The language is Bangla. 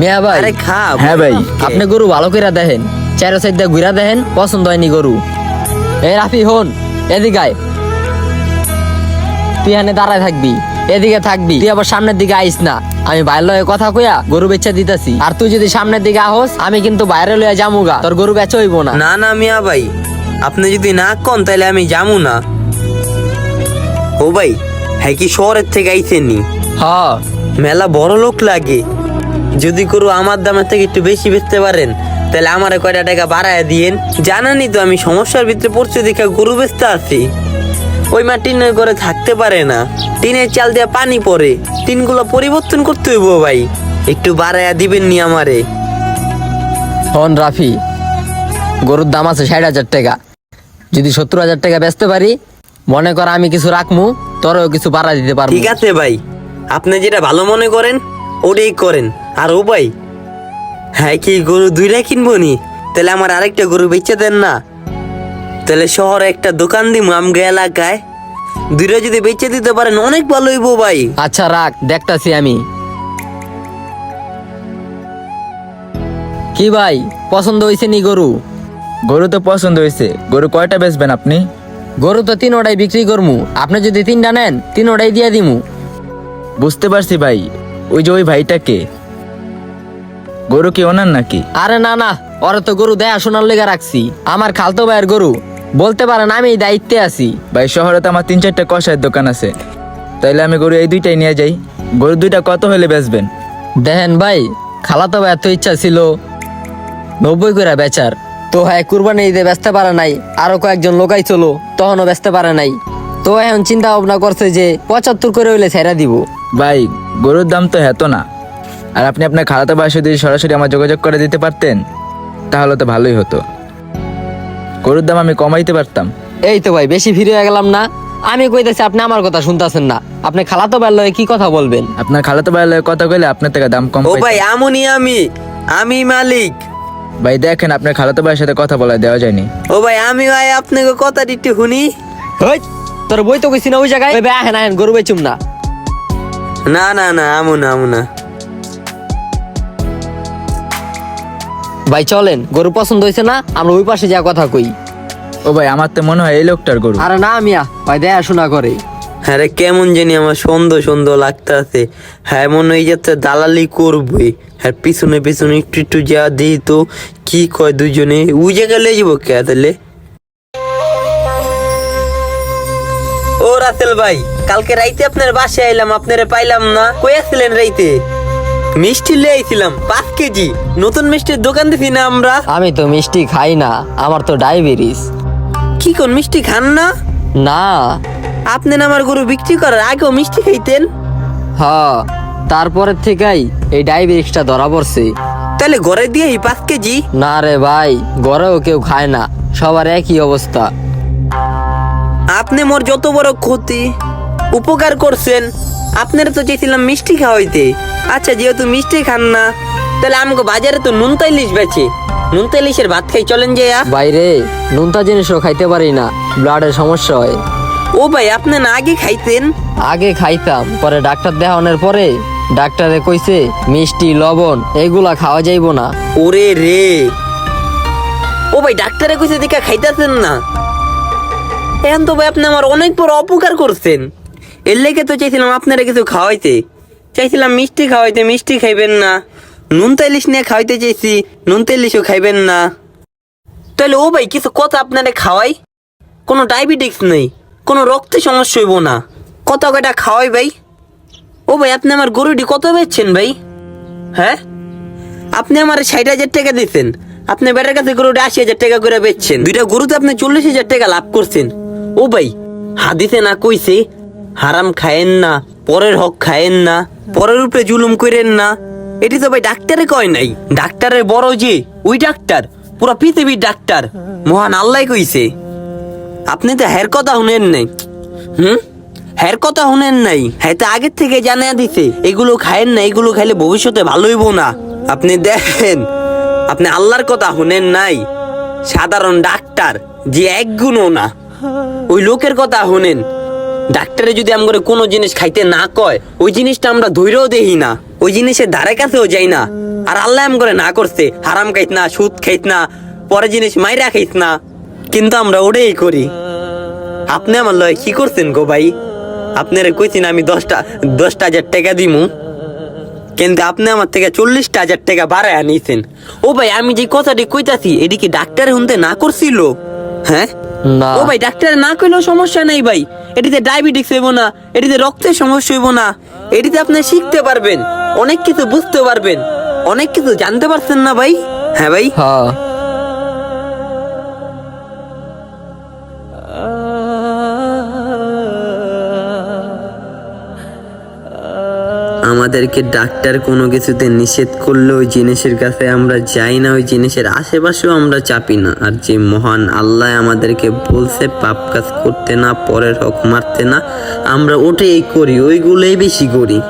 মিয়া ভাই আরে খা হ্যাঁ ভাই। আপনি গরু ভালো করে দেখেন চারো সাইড দিয়ে ঘুরা দেখেন পছন্দ হয়নি গরু। এই রাফি হন এদিকে তুই এখানে দাঁড়ায় থাকবি এদিকে থাকবি। তুই আবার সামনের দিকে আইস না। আমি বাইরে লয়ে কথা কইয়া গরু বেচা দিতেছি। আর তুই যদি সামনের দিকে আহস আমি কিন্তু বাইরে লইয়া যামুগা। তোর গরু বেচা হইব না। না না মিয়া ভাই। আপনি যদি না কন তাহলে আমি যাব না। ও ভাই হ্যাঁ কি শহরের থেকে আইছেনি হ। মেলা বড় লোক লাগে। যদি করু আমার দামের থেকে একটু বেশি বেচতে পারেন তাহলে আমারে কয়টা টাকা বাড়ায় দিয়েন? জানানি তো আমি সমস্যার ভিতরে পড়ছে দেখে গরু বেচতে আছি ওই মা টিনের ঘরে থাকতে পারে না। টিনের চাল দিয়ে পানি পড়ে। টিনগুলো পরিবর্তন করতে হইব ভাই। একটু বাড়ায়া দিবেন নি আমারে। হন রাফি গরুর দাম আছে ষাট হাজার টাকা। যদি সত্তর হাজার টাকা বেচতে পারি মনে কর আমি কিছু রাখমু তোরও কিছু বাড়া দিতে পারব ঠিক আছে ভাই। আপনি যেটা ভালো মনে করেন ওটাই করেন। আর ও ভাই হ্যাঁ কি গরু দুইটা কিনবো নি? তাহলে আমার আরেকটা গরু বেচে দেন না। তাহলে শহরে একটা দোকান দিব আমগা এলাকায়। দুইটা যদি বেচে দিতে পারেন অনেক ভালো হইবো ভাই। আচ্ছা রাখ দেখতাছি আমি। কি ভাই পছন্দ হয়েছে নি গরু? গরু তো পছন্দ হয়েছে গরু কয়টা বেচবেন আপনি? গরু তো তিন ওটাই বিক্রি করমু। আপনি যদি তিনটা নেন তিন ওটাই দিয়ে দিমু। বুঝতে পারছি ভাই। ওই যে ওই ভাইটাকে গরু কি ওনার নাকি? আরে না না ওরা তো গরু দেয়া শোনার লেগে রাখছি। আমার খালতো ভাইয়ের গরু। বলতে পারেন আমি দায়িত্বে আছি। ভাই শহরে তো আমার তিন চারটা কষায়ের দোকান আছে। তাইলে আমি গরু এই দুইটাই নিয়ে যাই। গরু দুইটা কত হলে বেচবেন? দেখেন ভাই খালাতো ভাই এত ইচ্ছা ছিল নব্বই করে বেচার। তো হ্যাঁ কুরবানি ঈদে বেচতে পারে নাই আরও কয়েকজন লোকাই চলো তখনও বেচতে পারে নাই। তো এখন চিন্তা ভাবনা করছে যে পঁচাত্তর করে হইলে ছেড়ে দিব। ভাই গরুর দাম তো হেতো না। আর আপনি আপনার খালাতো ভাইয়ের সাথে যদি সরাসরি আমার যোগাযোগ করে দিতে পারতেন তাহলে তো ভালোই হতো। গরুর দাম আমি কমাইতে পারতাম। এই তো ভাই বেশি ফিরে হয়ে গেলাম না। আমি কইতেছি আপনি আমার কথা শুনতেছেন না। আপনি খালাতো ভাইয়ের লগে কি কথা বলবেন? আপনার খালাতো ভাইয়ের লগে কথা কইলে আপনার থেকে দাম কম ও পাইতাম। ভাই আমনি আমি। আমি মালিক। ভাই দেখেন আপনার খালাতো ভাইয়ের সাথে কথা বলা দেওয়া যায়নি। ও ভাই আমি ভাই আপনাকে কথা একটু শুনি। হই তোর বই তো কইছি না ওই জায়গায়। ওই আহেন আহেন গরু বেচুম না। না না না আমু না আমু না। ভাই চলেন গরু পছন্দ হয়েছে না আমরা ওই পাশে যা কথা কই। ও ভাই আমার তো মনে হয় এই লোকটার গরু। আরে না মিয়া ভাই দেয়া শোনা করে। হ্যাঁ রে কেমন জানি আমার সুন্দর সুন্দর লাগতাছে। হ্যাঁ মনে হয় যাচ্ছে দালালি করবই। হ্যাঁ পিছনে পিছনে একটু একটু যা দিই তো কি কয় দুজনে? ওই জায়গায় লেগে যাব কে তাহলে? ও রাসেল ভাই কালকে রাইতে আপনার বাসায় আইলাম আপনারে পাইলাম না। কই আসছিলেন রাইতে? মিষ্টি লিয়ে আইছিলাম পাঁচ কেজি। নতুন মিষ্টির দোকান দিছি না আমরা? আমি তো মিষ্টি খাই না আমার তো ডায়াবেটিস। কি কোন মিষ্টি খান না? না। আপনি না আমার গরু বিক্রি করার আগেও মিষ্টি খাইতেন? হ তারপরের থেকেই এই ডায়াবেটিসটা ধরা পড়ছে। তাহলে ঘরে দিয়ে এই পাঁচ কেজি? না রে ভাই ঘরেও কেউ খায় না সবার একই অবস্থা। আপনি মোর যত বড় ক্ষতি উপকার করছেন আপনারা তো চেয়েছিলাম মিষ্টি খাওয়াইতে। আচ্ছা যেহেতু মিষ্টি খান না তাহলে আমাকে বাজারে তো নুন ইলিশ বেচে। নুন ইলিশের ভাত খাই চলেন যে। বাইরে নুনতা জিনিসও খাইতে পারি না ব্লাডের সমস্যা হয়। ও ভাই আপনি না আগে খাইতেন? আগে খাইতাম পরে ডাক্তার দেখানোর পরে ডাক্তারে কইছে মিষ্টি লবণ এগুলা খাওয়া যাইবো না। ওরে রে। ও ভাই ডাক্তারে কইছে দেখা খাইতেছেন না। এখন তো ভাই আপনি আমার অনেক বড় অপকার করছেন। এর লেগে তো চাইছিলাম আপনারা কিছু খাওয়াইতে। চাইছিলাম মিষ্টি খাওয়াইতে, মিষ্টি খাইবেন না। নুন তেলিশ নিয়ে খাওয়াইতে চাইছি, নুন তেলিশও খাইবেন না। তাহলে ও ভাই, কিছু কথা আপনারা খাওয়াই। কোনো ডায়াবেটিক্স নেই, কোনো রক্তে সমস্যা হইব না। কত কয়টা খাওয়াই ভাই? ও ভাই, আপনি আমার গরুটি কত বেচছেন ভাই? হ্যাঁ? আপনি আমার ষাট হাজার টাকা দিচ্ছেন আপনি বেটার কাছে গরুটা আশি হাজার টাকা করে বেচছেন। দুইটা গরুতে আপনি চল্লিশ হাজার টাকা লাভ করছেন। ও ভাই, হাদিসে না কইছে হারাম খায়েন না, পরের হক খায়েন না, পরের উপরে জুলুম করেন না। এটি তো ভাই ডাক্তারে কয় নাই। ডাক্তারের বড় যে, ওই ডাক্তার, পুরা পৃথিবীর ডাক্তার। মহান আল্লাহ কইছে। আপনি তো হ্যার কথা শুনেন নাই। হুম? হ্যার কথা শুনেন নাই। হ্যাঁ তো আগের থেকে জানিয়ে দিছে, এগুলো খায়েন না, এগুলো খাইলে ভবিষ্যতে ভালো হইব না। আপনি দেখেন, আপনি আল্লাহর কথা শুনেন নাই। সাধারণ ডাক্তার, যে এক গুণও না। ওই লোকের কথা শুনেন। ডাক্তারে যদি আমরা কোনো জিনিস খাইতে না কয়, ওই জিনিসটা আমরা ধৈর্যও দেখি না, ওই জিনিসের ধারে কাছেও যাই না। আর আল্লাহ এম করে না করছে, হারাম খাইত না, সুদ খাইত না, পরে জিনিস মাইরা খাইত না। কিন্তু আমরা ওটাই করি। আপনি আমার লয় কি করছেন গো ভাই? আপনারা কইছেন আমি দশটা দশটা হাজার টাকা দিমু। কিন্তু আপনি আমার থেকে চল্লিশটা হাজার টাকা বাড়ায় আনিয়েছেন ও ভাই, আমি যে কথাটি কইতাছি এদিকে ডাক্তার হুনতে না করছিল? হ্যাঁ? না। ও ভাই ডাক্তার না কইলেও সমস্যা নেই ভাই। এটিতে ডায়াবেটিস হইব না এটিতে রক্তের সমস্যা হইব না। এটিতে আপনি শিখতে পারবেন অনেক কিছু বুঝতে পারবেন অনেক কিছু জানতে পারছেন না ভাই? হ্যাঁ ভাই? হ্যাঁ। আমাদেরকে ডাক্তার কোনো কিছুতে নিষেধ করলে ওই জিনিসের কাছে আমরা যাই না, ওই জিনিসের আশেপাশেও আমরা চাপি না। আর যে মহান আল্লাহ আমাদেরকে বলছে, পাপ কাজ করতে না, পরের হক মারতে না, আমরা ওটাই করি, ওইগুলোই বেশি করি।